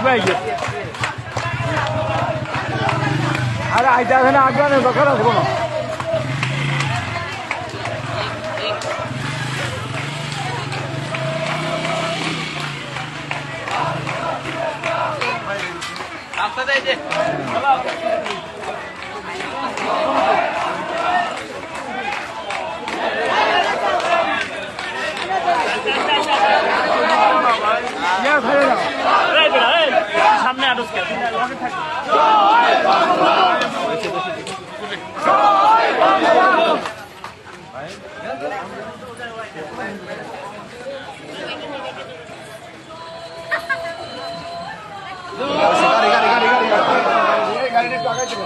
আগে আইছে আরে আইতে আছে না আগে নেই দরকার আছে কোনো ইয়া ছাড়ে না সামনে আরও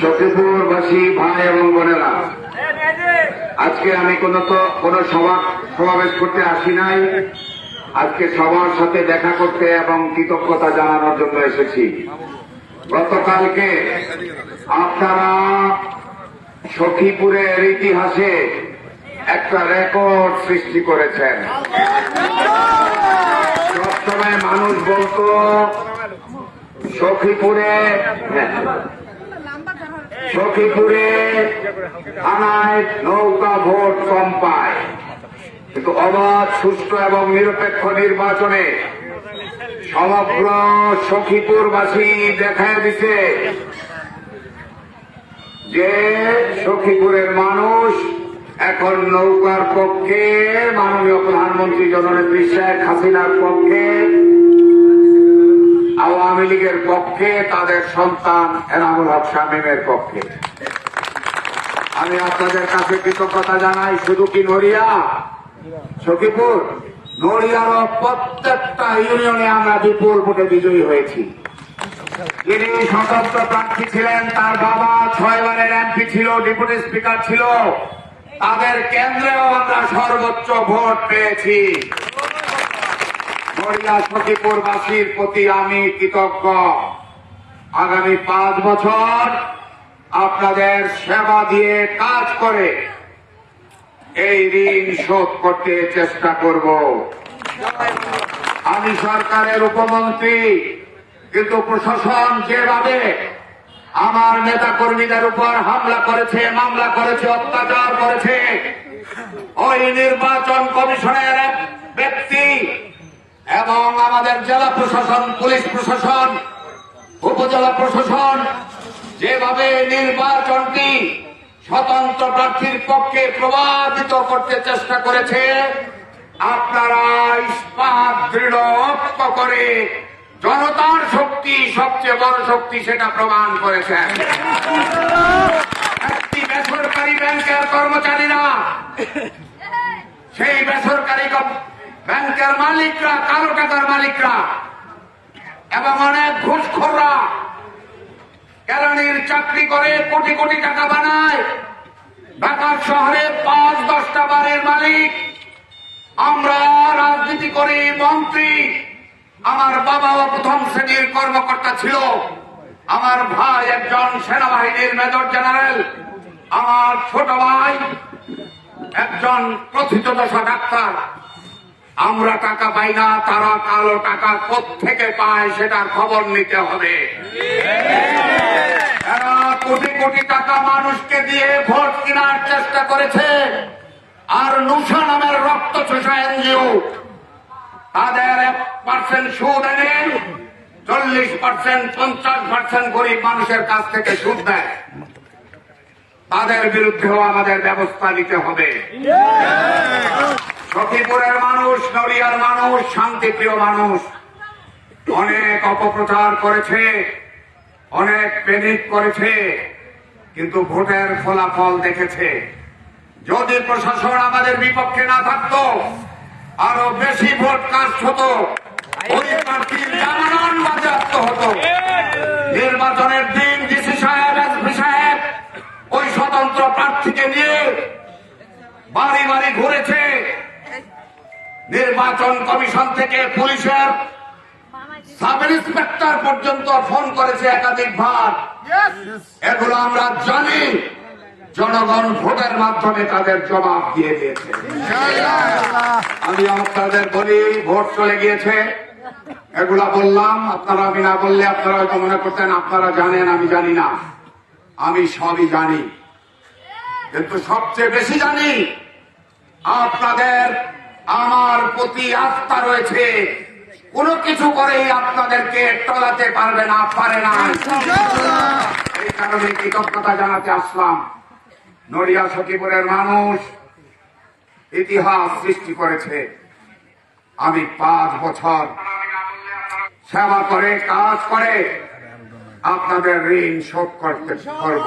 সখীপুরবাসী ভাই এবং বোনেরা, আজকে আমি কোন তো কোন সভা সমাবেশ করতে আসি নাই। আজকে সবার সাথে দেখা করতে এবং কৃতজ্ঞতা জানানোর জন্য এসেছি। গতকালকে আপনারা সখীপুরের ইতিহাসে একটা রেকর্ড সৃষ্টি করেছেন। সবসময় মানুষ বলতো সখীপুরে সখীপুরে থানায় নৌকা ভোট কম পায়। কিন্তু অবাধ, সুষ্ঠু এবং নিরপেক্ষ নির্বাচনে সমগ্র সখীপুরবাসী দেখা দিছে যে সখীপুরের মানুষ এখন নৌকার পক্ষে, মাননীয় প্রধানমন্ত্রী জননেত্রী শেখ হাসিনার পক্ষে আওয়ামী লীগের পক্ষে, তাদের সন্তান এনামুল হক শামীমের পক্ষে। আমি আপনাদের কাছে কৃতজ্ঞতা জানাই, শুধু কি নড়িয়া? সখীপুর? নড়িয়ারও প্রত্যেকটা ইউনিয়নে আমরা বিপুল ভোটে বিজয়ী হয়েছি। যিনি স্বতন্ত্র প্রার্থী ছিলেন, তার বাবা ছয়বারের এমপি ছিল, ডেপুটি স্পিকার ছিল। তাদের কেন্দ্রেও আমরা সর্বোচ্চ ভোট পেয়েছি। নড়িয়া সখীপুরবাসীর প্রতি আমি কৃতজ্ঞ। আগামী পাঁচ বছর আপনাদের সেবা দিয়ে কাজ করে এই ঋণ শোধ করতে চেষ্টা করব। আমি সরকারের উপমন্ত্রী, কিন্তু প্রশাসন যেভাবে আমার নেতা কর্মীদের উপর হামলা করেছে, মামলা করেছে, অত্যাচার করেছে, ওই নির্বাচন কমিশনের ব্যক্তি এবং আমাদের জেলা প্রশাসন, পুলিশ প্রশাসন, উপজেলা প্রশাসন, যেভাবে নির্বাচনটি স্বতন্ত্র প্রার্থীর পক্ষে প্রবাহিত করতে চেষ্টা করেছে, আপনারা ইস্পাত, দৃঢ় ঐক্য করে জনতার শক্তি, সবচেয়ে বড় শক্তি সেটা প্রমাণ করেছেন। একটি বেসরকারি ব্যাংকের কর্মচারীরা সেই বেসরকারি ব্যাংকের মালিকরা কালো টাকার মালিকরা। এবং অনেক ঘুষখোররা কেরানির চাকরি করে কোটি কোটি টাকা বানায়। ঢাকার শহরে পাঁচ দশটা বারের মালিক। আমরা রাজনীতি করি, মন্ত্রী। আমার বাবাও প্রথম শ্রেণির কর্মকর্তা ছিল। আমার ভাই একজন সেনাবাহিনীর মেজর জেনারেল। আমার ছোট ভাই একজন প্রথিত দশা ডাক্তার। আমরা টাকা পাই না, তারা কালো টাকা থেকে পায় সেটার খবর নিতে হবে। কোটি কোটি টাকা মানুষকে দিয়ে ভোট কেনার চেষ্টা করেছে। আর নুসা নামের রক্ত চোষা এনজিও, তাদের এক পার্সেন্ট সুদ এনে চল্লিশ পার্সেন্ট পঞ্চাশ পার্সেন্ট গরিব মানুষের কাছ থেকে সুদ দেয়। তাদের বিরুদ্ধেও আমাদের ব্যবস্থা নিতে হবে। সখীপুরের মানুষ, নড়িয়ার মানুষ, শান্তিপ্রিয় মানুষ। অনেক অপপ্রচার করেছে, অনেক প্রেমিক করেছে, কিন্তু ভোটের ফলাফল দেখেছে। যদি প্রশাসন আমাদের বিপক্ষে না থাকতো, আরও বেশি ভোট কাস্ট হতো, ওই প্রার্থীর জামানন হতো। নির্বাচনের দিন ডিসি সাহেব এসপি সাহেব, ওই স্বতন্ত্র প্রার্থীকে নিয়ে বাড়ি বাড়ি ঘুরেছে। নির্বাচন কমিশন থেকে পুলিশের সাব ইন্সপেক্টর পর্যন্ত ফোন করেছে একাধিকবার এগুলো আমরা জানি। জনগণ ভোটের মাধ্যমে তাদের জবাব দিয়ে দিয়েছে। আমি আপনাদের বলি ভোট চলে গিয়েছে। এগুলা বললাম আপনারা আমি না বললে আপনারা হয়তো মনে করতেন আপনারা জানেন আমি জানি না। আমি সবই জানি। কিন্তু সবচেয়ে বেশি জানি আপনাদের আমার প্রতি আস্থা রয়েছে। কোনো কিছু করেই আপনাদেরকে টলাতে পারবে না, পারে না। এই কারণে কৃতজ্ঞতা জানাতে আসলাম। নড়িয়া সখীপুরের মানুষ ইতিহাস সৃষ্টি করেছে। আমি পাঁচ বছর সেবা করে, কাজ করে আপনাদের ঋণ শোধ করতে করব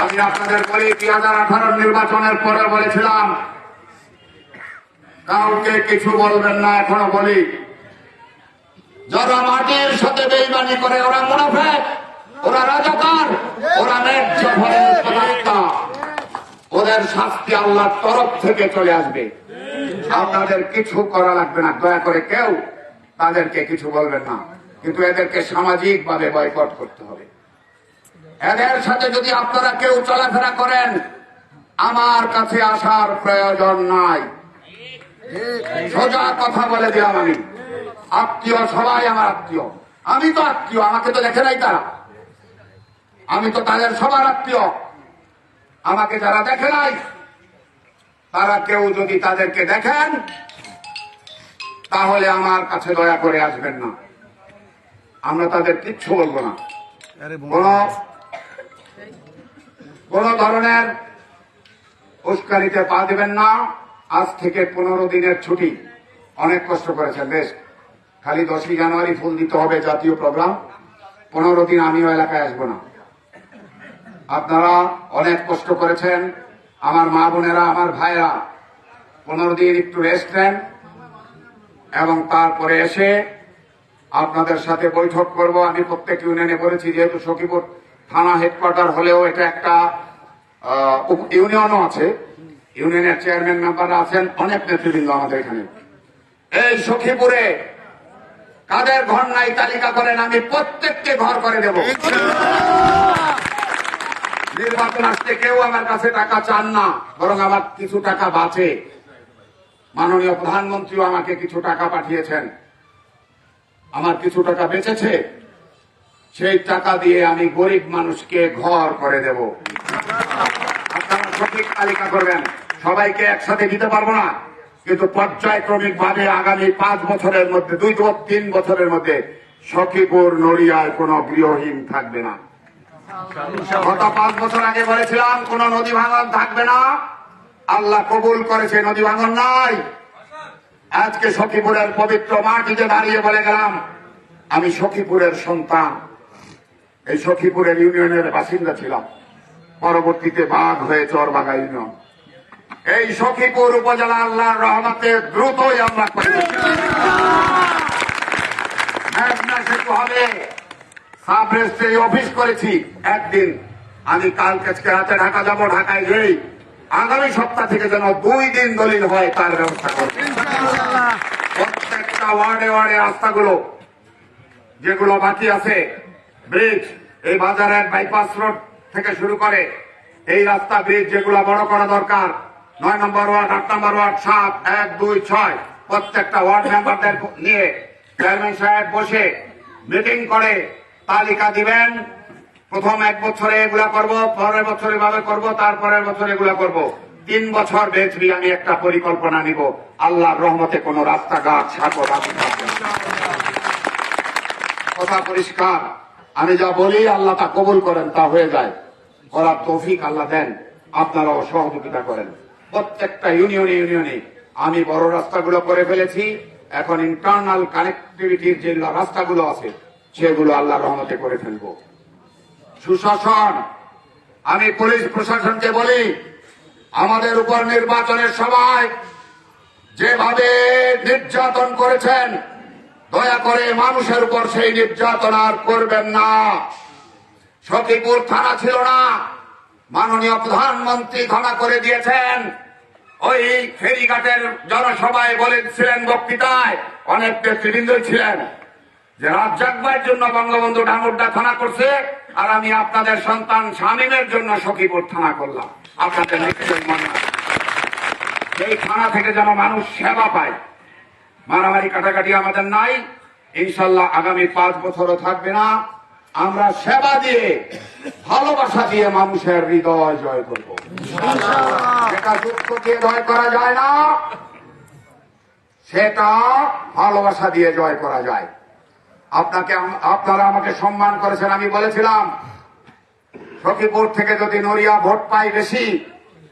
আমি আপনাদের বলি দুই হাজার আঠারো নির্বাচনের পরে বলেছিলাম কাউকে কিছু বলবেন না, এখনও বলি। যারা মাটির সাথে বেইমানি করে, ওরা মুনাফেক, ওরা রাজাকার, ওরা ন্যায্য ওদের শাস্তি আল্লাহর তরফ থেকে চলে আসবে। আপনাদের কিছু করা লাগবে না, দয়া করে কেউ তাদেরকে কিছু বলবেন না। কিন্তু এদেরকে সামাজিক ভাবে বয়কট করতে হবে। এদের সাথে যদি আপনারা কেউ চলাফেরা করেন, আমার কাছে আসার প্রয়োজন নাই। সোজা কথা বলে দিলাম আমি। আত্মীয় সবাই আমার আত্মীয়। আমি তো আত্মীয় আমাকে তো দেখে নাই তারা। আমি তো তাদের সবার আত্মীয়। আমাকে যারা দেখে নাই তারা কেউ যদি তাদেরকে দেখেন তাহলে আমার কাছে দয়া করে আসবেন না। আমরা তাদের কিচ্ছু বলব না। কোন কোন ধরনের উস্কানিতে পা দেবেন না। আজ থেকে পনেরো দিনের ছুটি। অনেক কষ্ট করেছেন, বেশ। খালি দশই জানুয়ারি ফুল দিতে হবে জাতীয় প্রোগ্রাম। পনেরো দিন আমিও এলাকায় আসব না। আপনারা অনেক কষ্ট করেছেন, আমার মা বোনেরা, আমার ভাইরা পনেরো দিন একটু রেস্ট নেন এবং তারপরে এসে আপনাদের সাথে বৈঠক করব। আমি প্রত্যেক ইউনিয়নে বলেছি, যেহেতু সখীপুর থানা হেডকোয়ার্টার হলেও এটা একটা ইউনিয়নও আছে। ইউনিয়নের চেয়ারম্যান মেম্বাররা আছেন, অনেক নেতৃবৃন্দ আমাদের এখানে। এই সখীপুরে কাদের ঘর নাই তালিকা করেন, আমি প্রত্যেককে ঘর করে দেব। নির্বাচন আসতে কেউ আমার কাছে টাকা চান না, বরং আমার কিছু টাকা বাঁচে। মাননীয় প্রধানমন্ত্রীও আমাকে কিছু টাকা পাঠিয়েছেন। আমার কিছু টাকা বেঁচেছে, সেই টাকা দিয়ে আমি গরিব মানুষকে ঘর করে দেব। আপনারা সঠিক তালিকা করবেন। সবাইকে একসাথে দিতে পারব না। কিন্তু পর্যায়ক্রমিক ভাবে আগামী পাঁচ বছরের মধ্যে, দুই তিন বছরের মধ্যে সখীপুর নড়িয়ায় কোন গৃহহীন থাকবে না। গত পাঁচ বছর আগে বলেছিলাম, কোন নদী ভাঙন থাকবে না। আল্লাহ কবুল করেছে, নদী ভাঙন নাই। আজকে সখীপুরের পবিত্র মাটিতে দাঁড়িয়ে বলে গেলাম, আমি সখীপুরের সন্তান। এই সখীপুরের ইউনিয়নের বাসিন্দা ছিলাম। পরবর্তীতে বাঘ হয়ে চরবাগা ইউনিয়ন। এই সখীপুর উপজেলা আল্লাহর রহমতে দ্রুতই আমরা সেতু হবে অফিস করেছি একদিন। আমি কাল আজকে রাতে ঢাকা যাব, ঢাকায় গেই আগামী সপ্তাহ থেকে যেন দুই দিন দলিল হয়, তার ব্যবস্থা করবে। প্রত্যেকটা ওয়ার্ডে ওয়ার্ডে রাস্তাগুলো যেগুলো বাকি আছে, ব্রিজ, এই বাজারের বাইপাস রোড থেকে শুরু করে এই রাস্তা, ব্রিজ যেগুলো বড় করা দরকার নয় নম্বর ওয়ার্ড, আট নম্বর ওয়ার্ড, সাত, এক, দুই, ছয়। প্রত্যেকটা ওয়ার্ড মেম্বারদের নিয়ে চেয়ারম্যান সাহেব বসে মিটিং করে তালিকা দিবেন। প্রথম এক বছরে এগুলা করব, পরের বছর এভাবে করব, তারপরের বছর এগুলা করব। তিন বছর বেচবি, আমি একটা পরিকল্পনা নিব। আল্লাহর রহমতে কোনো রাস্তাঘাট সাঁকো কথা পরিষ্কার। আমি যা বলি, আল্লাহ তা কবুল করেন, তা হয়ে যায়। করার তৌফিক আল্লাহ দেন। আপনারাও সহযোগিতা করেন। প্রত্যেকটা ইউনিয়নে ইউনিয়নে আমি বড় রাস্তাগুলো করে ফেলেছি। এখন ইন্টারনাল কানেক্টিভিটির যে রাস্তাগুলো আছে, সেগুলো আল্লাহ রহমতে করে ফেলব। সুশাসন, আমি পুলিশ প্রশাসনকে বলি, আমাদের উপর নির্বাচনের সময় যেভাবে নির্যাতন করেছেন, দয়া করে মানুষের উপর সেই নির্যাতন আর করবেন না। সখীপুর থানা ছিল না। মাননীয় প্রধানমন্ত্রী ক্ষমা করে দিয়েছেন। ওই ফেরিঘাটের জনসভায় বলেছিলেন বক্তৃতায়, অনেক নেতৃবৃন্দ ছিলেন। যে রাত জন্য বঙ্গবন্ধু ঢামুরডা থানা করছে, আর আমি আপনাদের সন্তান শামীমের জন্য সখীপুর থানা করলাম। আপনাদের সেই থানা থেকে যেন মানুষ সেবা পায়। মারামারি কাটাকাটি আমাদের নাই। ইনশাল্লাহ আগামী পাঁচ বছরও থাকবে না। আমরা সেবা দিয়ে ভালোবাসা দিয়ে মানুষের হৃদয় জয় করব। যেটা দুঃখ দিয়ে জয় করা যায় না, সেটা ভালোবাসা দিয়ে জয় করা যায়। আপনাকে আপনারা আমাকে সম্মান করেছেন, আমি বলেছিলাম, সখীপুর থেকে যদি নড়িয়া ভোট পাই বেশি,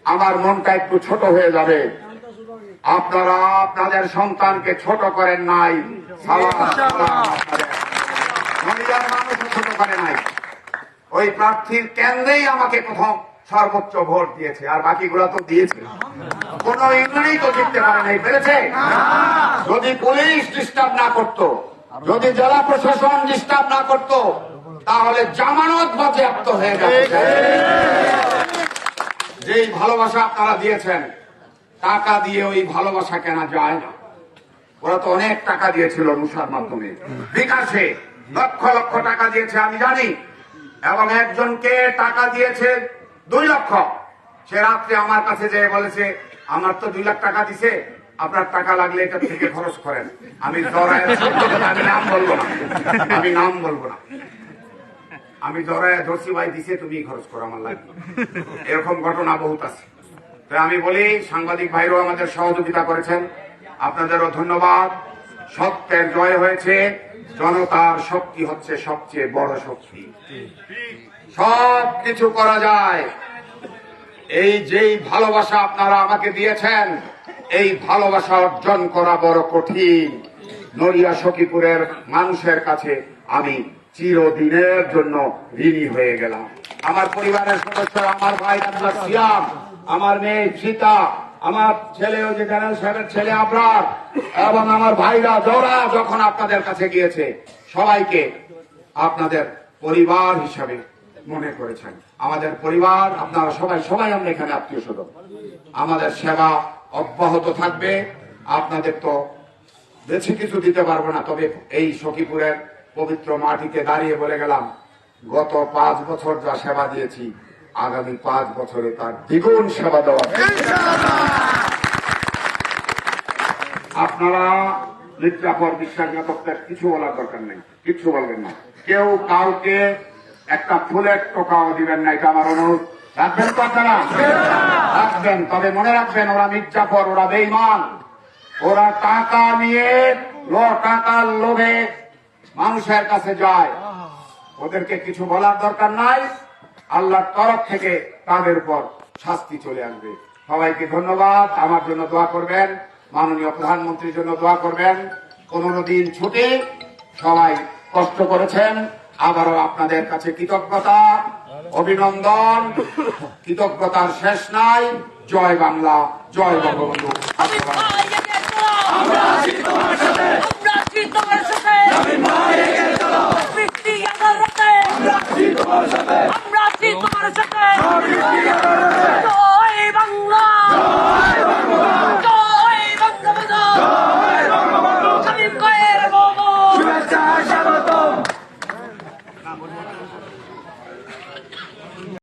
আমার মনটা একটু ছোট হয়ে যাবে। আপনারা আপনাদের সন্তানকে ছোট করেন নাই। আপনাদের। নড়িয়ার ছোট করে নাই। ওই প্রার্থীর কেন্দ্রেই আমাকে প্রথম সর্বোচ্চ ভোট দিয়েছে, আর বাকিগুলো তো দিয়েছে। কোন ইউনিয়নই তো জিততে পারে নাই, পেরেছে? যদি পুলিশ ডিস্টার্ব না করত, যদি জেলা প্রশাসন ডিস্টার্ব না করত, তাহলে জামানত বাজেয়াপ্ত হয়ে যাচ্ছে যেই ভালোবাসা আপনারা দিয়েছেন, টাকা দিয়ে ওই ভালোবাসা কেনা যায় না। ওরা তো অনেক টাকা দিয়েছিল মুসার মাধ্যমে। বিকাশে লক্ষ লক্ষ টাকা দিয়েছে, আমি জানি। এবং একজনকে টাকা দিয়েছে দুই লক্ষ। সে রাত্রে আমার কাছে যেয়ে বলেছে, আমার তো দুই লাখ টাকা দিছে, আপনার টাকা লাগলে এটা থেকে খরচ করেন। আমি আমি নাম বলব না। আমি নাম বলব না। আমি জরায় ধরছি, ভাই, দিছে, তুমি খরচ করো আমার লাগবে। এরকম ঘটনা বহুত আছে। তাই আমি বলি, সাংবাদিক ভাইরাও আমাদের সহযোগিতা করেছেন। আপনাদেরও ধন্যবাদ। সত্যের জয় হয়েছে। জনতার শক্তি হচ্ছে সবচেয়ে বড় শক্তি। সব কিছু করা যায়। এই যেই ভালোবাসা আপনারা আমাকে দিয়েছেন, এই ভালোবাসা অর্জন করা বড় কঠিন। নড়িয়া সখীপুরের মানুষের কাছে আমি চিরদিনের জন্য ঋণী হয়ে গেলাম। আমার পরিবারের সদস্য, আমার ভাই আমার মেয়ে সীতা আমার ছেলে ওই যে জেনারেল সাহেবের ছেলে আবরার এবং আমার ভাইরা জোরা যখন আপনাদের কাছে গিয়েছে, সবাইকে আপনাদের পরিবার হিসাবে মনে করেছেন। আমাদের পরিবার, আপনারা সবাই সবাই আমরা এখানে আত্মীয় স্বজন। আমাদের সেবা অব্যাহত থাকবে। আপনাদের তো বেশি কিছু দিতে পারব না, তবে এই সখীপুরের পবিত্র মাটিতে দাঁড়িয়ে বলে গেলাম, গত পাঁচ বছর যা সেবা দিয়েছি আগামী পাঁচ বছরে তার দ্বিগুণ সেবা দেওয়া আপনারা মির্জাফর বিশ্বাসঘাতকদের কিছু বলার দরকার নেই, কিছু বলবেন না। কেউ কাউকে একটা ফুলের টোকাও দিবেন না, এটা আমার অনুরোধ। রাখবেন তো আপনারা? রাখবেন, তবে মনে রাখবেন, ওরা মির্জাফর ওরা বেইমান ওরা টাকা নিয়ে টাকার লোভে মানুষের কাছে যায়। ওদেরকে কিছু বলার দরকার নাই। আল্লাহর তরফ থেকে তাদের উপর শাস্তি চলে আসবে। সবাইকে ধন্যবাদ। আমার জন্য দোয়া করবেন। মাননীয় প্রধানমন্ত্রীর জন্য দোয়া করবেন। পনেরো দিন ছুটি। সবাই কষ্ট করেছেন। আবারও আপনাদের কাছে কৃতজ্ঞতা অভিনন্দন। কৃতজ্ঞতার শেষ নাই। জয় বাংলা জয় বঙ্গবন্ধু। আমরা bağırsak. Tabii ki yararlı.